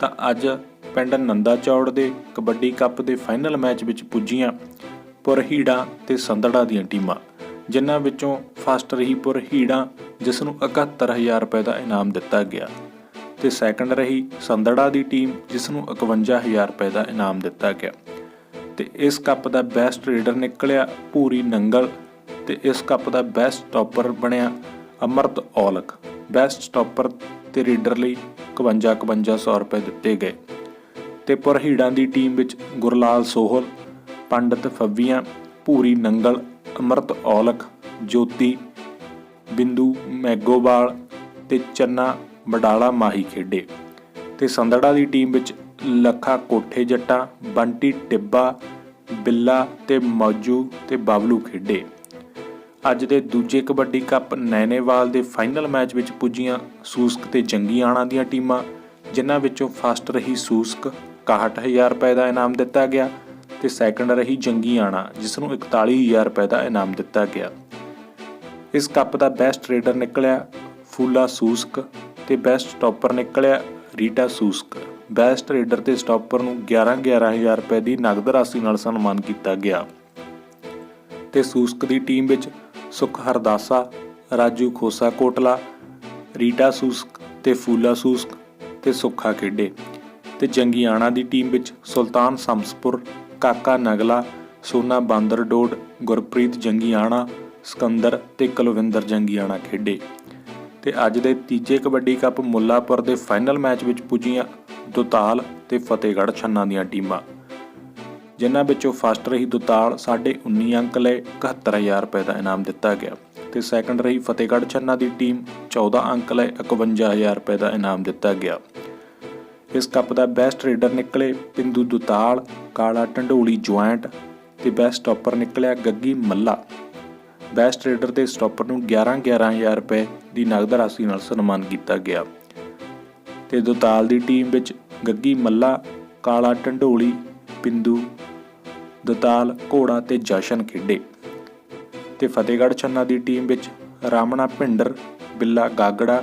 ਤਾਂ ਅੱਜ ਪਿੰਡ ਨੰਦਾ ਚੌੜ ਦੇ ਕਬੱਡੀ ਕੱਪ ਦੇ ਫਾਈਨਲ ਮੈਚ ਵਿੱਚ ਪੁੱਜੀਆਂ ਪੁਰਹੀੜਾ ਤੇ ਸੰਦੜਾ ਦੀਆਂ ਟੀਮਾਂ, ਜਿਨ੍ਹਾਂ ਵਿੱਚੋਂ ਫਸਟ ਰਹੀ ਪੁਰਹੀੜਾ, ਜਿਸ ਨੂੰ 71000 ਰੁਪਏ ਦਾ ਇਨਾਮ ਦਿੱਤਾ ਗਿਆ, ਤੇ ਸੈਕੰਡ ਰਹੀ ਸੰਦੜਾ ਦੀ ਟੀਮ, ਜਿਸ ਨੂੰ 51000 ਰੁਪਏ ਦਾ ਇਨਾਮ ਦਿੱਤਾ ਗਿਆ। ਤੇ ਇਸ ਕੱਪ ਦਾ ਬੈਸਟ ਰੇਡਰ ਨਿਕਲਿਆ ਪੂਰੀ ਨੰਗਲ, ਤੇ ਇਸ ਕੱਪ ਦਾ ਬੈਸਟ ਟੌਪਰ ਬਣਿਆ ਅਮਰਤ ਔਲਖ। ਬੈਸਟ ਟੌਪਰ ਤੇ ਰੇਡਰ ਲਈ 51 5100 ਰੁਪਏ ਦਿੱਤੇ ਗਏ। ਤੇ ਪਰਹੀੜਾਂ ਦੀ ਟੀਮ ਵਿੱਚ ਗੁਰਲਾਲ ਸੋਹਲ, ਪੰਡਤ ਫੱਵੀਆਂ, ਭੂਰੀ ਨੰਗਲ, ਅਮਰਤ ਔਲਖ, ਜੋਤੀ, ਬਿੰਦੂ ਮੈਗੋਵਾਲ ਤੇ ਚੰਨਾ ਬਡਾਲਾ ਮਾਹੀ ਖੇਡੇ। ਤੇ ਸੰਦੜਾ ਦੀ ਟੀਮ ਵਿੱਚ ਲੱਖਾ ਕੋਠੇ ਜੱਟਾ, ਬੰਟੀ ਟਿੱਬਾ, ਬਿੱਲਾ ਤੇ ਮੌਜੂ ਤੇ ਬਾਬਲੂ ਖੇਡੇ। ਅੱਜ ਦੇ ਦੂਜੇ ਕਬੱਡੀ ਕੱਪ ਨੈਨੇਵਾਲ ਦੇ ਫਾਈਨਲ ਮੈਚ ਵਿੱਚ ਪੁੱਜੀਆਂ ਸੂਸਕ ਤੇ ਜੰਗੀਆਣਾ ਦੀਆਂ ਟੀਮਾਂ, ਜਿਨ੍ਹਾਂ ਵਿੱਚੋਂ ਫਸਟ ਰਹੀ ਸੂਸਕ 61000 ਰੁਪਏ ਦਾ ਇਨਾਮ ਦਿੱਤਾ ਗਿਆ ਤੇ ਸੈਕੰਡ ਰਹੀ ਜੰਗੀਆਣਾ ਜਿਸ ਨੂੰ 41000 ਰੁਪਏ ਦਾ ਇਨਾਮ ਦਿੱਤਾ ਗਿਆ। ਇਸ ਕੱਪ ਦਾ ਬੈਸਟ ਰੇਡਰ ਨਿਕਲਿਆ ਫੂਲਾ ਸੂਸਕ ਤੇ ਬੈਸਟ ਟੌਪਰ ਨਿਕਲਿਆ ਰੀਟਾ ਸੂਸਕ। ਬੈਸਟ ਰੇਡਰ ਤੇ ਸਟਾਪਰ ਨੂੰ 11-11000 ਰੁਪਏ ਦੀ ਨਗਦ ਰਾਸ਼ੀ ਨਾਲ ਸਨਮਾਨ ਕੀਤਾ ਗਿਆ ਤੇ ਸੂਸਕ ਦੀ ਟੀਮ ਵਿੱਚ ਸੁਖ ਹਰਦਾਸਾ, ਰਾਜੂ ਖੋਸਾ ਕੋਟਲਾ, ਰੀਟਾ ਸੂਸਕ ਤੇ ਫੂਲਾ ਸੂਸਕ ਤੇ ਸੁੱਖਾ ਖੇਡੇ ਤੇ ਜੰਗੀਆਣਾ ਦੀ ਟੀਮ ਵਿੱਚ ਸੁਲਤਾਨ ਸਮਸਪੁਰ ਕਾਕਾ ਨਗਲਾ, ਸੋਨਾ ਬਾਂਦਰ ਡੋਡ, ਗੁਰਪ੍ਰੀਤ ਜੰਗੀਆਣਾ, ਸਕੰਦਰ ਤੇ ਕੁਲਵਿੰਦਰ ਜੰਗੀਆਣਾ ਖੇਡੇ ਤੇ ਅੱਜ ਦੇ ਤੀਜੇ ਕਬੱਡੀ ਕੱਪ ਮੁੱਲਾਪੁਰ ਦੇ ਫਾਈਨਲ ਮੈਚ ਵਿੱਚ ਪੁੱਜੀਆਂ ਦੁਤਾਲ ਤੇ ਫਤਿਹਗੜ੍ਹ ਛੰਨਾ ਦੀਆਂ ਟੀਮਾਂ। ਜਿਨ੍ਹਾਂ ਵਿੱਚੋਂ ਫਸਟ ਰਹੀ ਦੁਤਾਲ 19 ਅੰਕ ਲਏ 71000 ਰੁਪਏ ਦਾ ਇਨਾਮ ਦਿੱਤਾ ਗਿਆ। ਤੇ ਸੈਕੰਡ ਰਹੀ ਫਤਿਹਗੜ੍ਹ ਛੰਨਾ ਦੀ ਟੀਮ 14 ਅੰਕ ਲਏ 51000 ਰੁਪਏ ਦਾ ਇਨਾਮ ਦਿੱਤਾ ਗਿਆ। ਇਸ ਕੱਪ ਦਾ ਬੈਸਟ ਰੇਡਰ ਨਿਕਲੇ ਪਿੰਦੂ ਦੁਤਾਲ, ਕਾਲਾ ਟੰਡੋਲੀ ਜੁਆਇੰਟ ਤੇ ਬੈਸਟ ਟੌਪਰ ਨਿਕਲਿਆ ਗੱਗੀ ਮੱਲਾ। ਬੈਸਟ ਰੇਡਰ ਤੇ ਸਟਾਪਰ ਨੂੰ 11-11000 ਰੁਪਏ ਦੀ ਨਗਦ ਰਾਸ਼ੀ ਨਾਲ ਸਨਮਾਨ ਕੀਤਾ ਗਿਆ। ਤੇ ਦੁਤਾਲ ਦੀ ਟੀਮ ਵਿੱਚ ਗੱਗੀ ਮੱਲਾ, ਕਾਲਾ ਟੰਡੋਲੀ, ਪਿੰਦੂ ਦਤਾਲ, ਘੋੜਾ ਤੇ ਜਸ਼ਨ ਖੇਡੇ। ਤੇ ਫਤਿਹਗੜ੍ਹ ਛੰਨਾ ਦੀ ਟੀਮ ਵਿੱਚ ਰਾਮਣਾ ਭਿੰਡਰ, ਬਿੱਲਾ ਗਾਗੜਾ,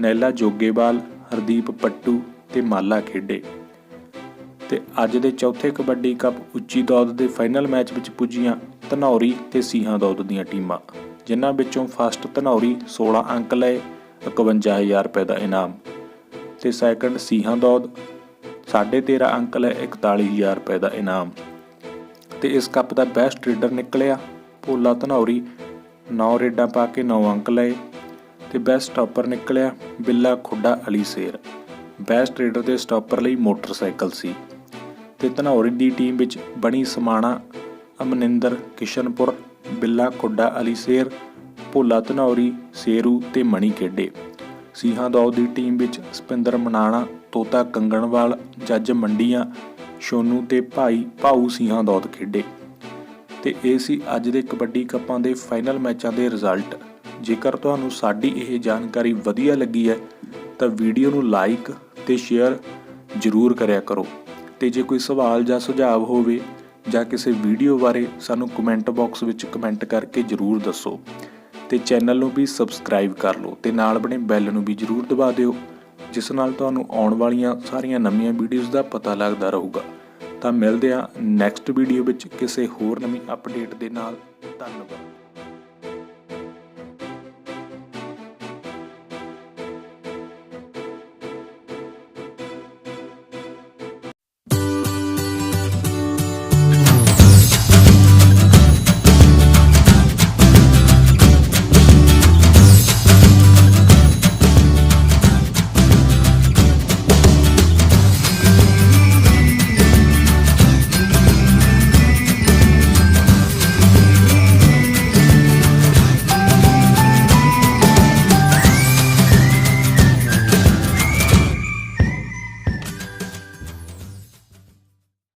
ਨੈਲਾ ਜੋਗੇਵਾਲ, ਹਰਦੀਪ ਪੱਟੂ ਤੇ ਮਾਲਾ ਖੇਡੇ। ਤੇ ਅੱਜ ਦੇ ਚੌਥੇ ਕਬੱਡੀ ਕੱਪ ਉੱਚੀ ਦੌਦ ਦੇ ਫਾਈਨਲ ਮੈਚ ਵਿੱਚ ਪੁੱਜੀਆਂ ਧਨੌਰੀ ਤੇ ਸੀਹਾਂ ਦੌਦ ਦੀਆਂ ਟੀਮਾਂ, ਜਿਨ੍ਹਾਂ ਵਿੱਚੋਂ ਫਸਟ ਧਨੌਰੀ 16 ਅੰਕ ਲਏ 51000 ਰੁਪਏ ਦਾ ਇਨਾਮ। ਤੇ ਸੈਕੰਡ ਸੀਹਾਂ ਦੌਦ 13.5 ਅੰਕ ਲਏ 41000 ਰੁਪਏ ਦਾ ਇਨਾਮ। ਤੇ ਇਸ ਕੱਪ ਦਾ ਬੈਸਟ ਰੇਡਰ ਨਿਕਲਿਆ। ਭੋਲਾ ਧਨੌਰੀ 9 ਰੇਡਾਂ ਪਾ ਕੇ 9 ਅੰਕ ਲਏ ਤੇ ਬੈਸਟ ਸਟਾਪਰ ਨਿਕਲਿਆ ਬਿੱਲਾ ਖੁੱਡਾ ਅਲੀ ਸ਼ੇਰ। ਬੈਸਟ ਰੇਡਰ ਦੇ ਸਟਾਪਰ ਲਈ ਮੋਟਰਸਾਈਕਲ ਸੀ ਤੇ ਧਨੌਰੀ ਦੀ ਟੀਮ ਵਿੱਚ ਬਣੀ ਸਮਾਣਾ ਅਮਨਿੰਦਰ, ਕਿਸ਼ਨਪੁਰ, ਬਿੱਲਾ ਖੁੱਡਾ ਅਲੀ ਸ਼ੇਰ, ਭੋਲਾ ਧਨੌਰੀ, ਸੇਰੂ ਤੇ ਮਣੀ ਖੇਡੇ। ਸੀਹਾਂ ਦੌਦ ਦੀ ਟੀਮ ਵਿੱਚ ਸਪਿੰਦਰ ਮਨਾਣਾ, ਤੋਤਾ ਕੰਗਣਵਾਲ, ਜੱਜ ਮੰਡੀਆਂ ਸ਼ੋਨੂ ਤੇ ਭਾਈ ਭਾਊ ਸੀਹਾਂ ਦੌਤ ਖੇਡੇ ਤੇ ਇਹ ਸੀ ਅੱਜ ਦੇ ਕਬੱਡੀ ਕੱਪਾਂ ਦੇ ਫਾਈਨਲ ਮੈਚਾਂ ਦੇ ਰਿਜ਼ਲਟ। ਜੇਕਰ ਤੁਹਾਨੂੰ ਸਾਡੀ ਇਹ ਜਾਣਕਾਰੀ ਵਧੀਆ ਲੱਗੀ ਹੈ, ਤਾਂ ਵੀਡੀਓ ਨੂੰ ਲਾਈਕ ਤੇ ਸ਼ੇਅਰ ਜ਼ਰੂਰ ਕਰਿਆ ਕਰੋ। ਤੇ ਜੇ ਕੋਈ ਸਵਾਲ ਜਾਂ ਸੁਝਾਅ ਹੋਵੇ ਜਾਂ ਕਿਸੇ ਵੀਡੀਓ ਬਾਰੇ ਸਾਨੂੰ ਕਮੈਂਟ ਬਾਕਸ ਵਿੱਚ ਕਮੈਂਟ ਕਰਕੇ ਜ਼ਰੂਰ ਦੱਸੋ। ਤੇ ਚੈਨਲ ਨੂੰ ਵੀ ਸਬਸਕ੍ਰਾਈਬ ਕਰ ਲਓ ਤੇ ਨਾਲ ਬਣੇ ਬੈਲ ਨੂੰ ਵੀ ਜ਼ਰੂਰ ਦਬਾ ਦਿਓ। ਜਿਸ ਨਾਲ ਤੁਹਾਨੂੰ ਆਉਣ ਵਾਲੀਆਂ ਸਾਰੀਆਂ ਨਵੀਆਂ ਵੀਡੀਓਜ਼ ਦਾ ਪਤਾ ਲੱਗਦਾ ਰਹੂਗਾ। ਤਾਂ ਮਿਲਦੇ ਹਾਂ ਨੈਕਸਟ ਵੀਡੀਓ ਵਿੱਚ ਕਿਸੇ ਹੋਰ ਨਵੀਂ ਅਪਡੇਟ ਦੇ ਨਾਲ। ਧੰਨਵਾਦ।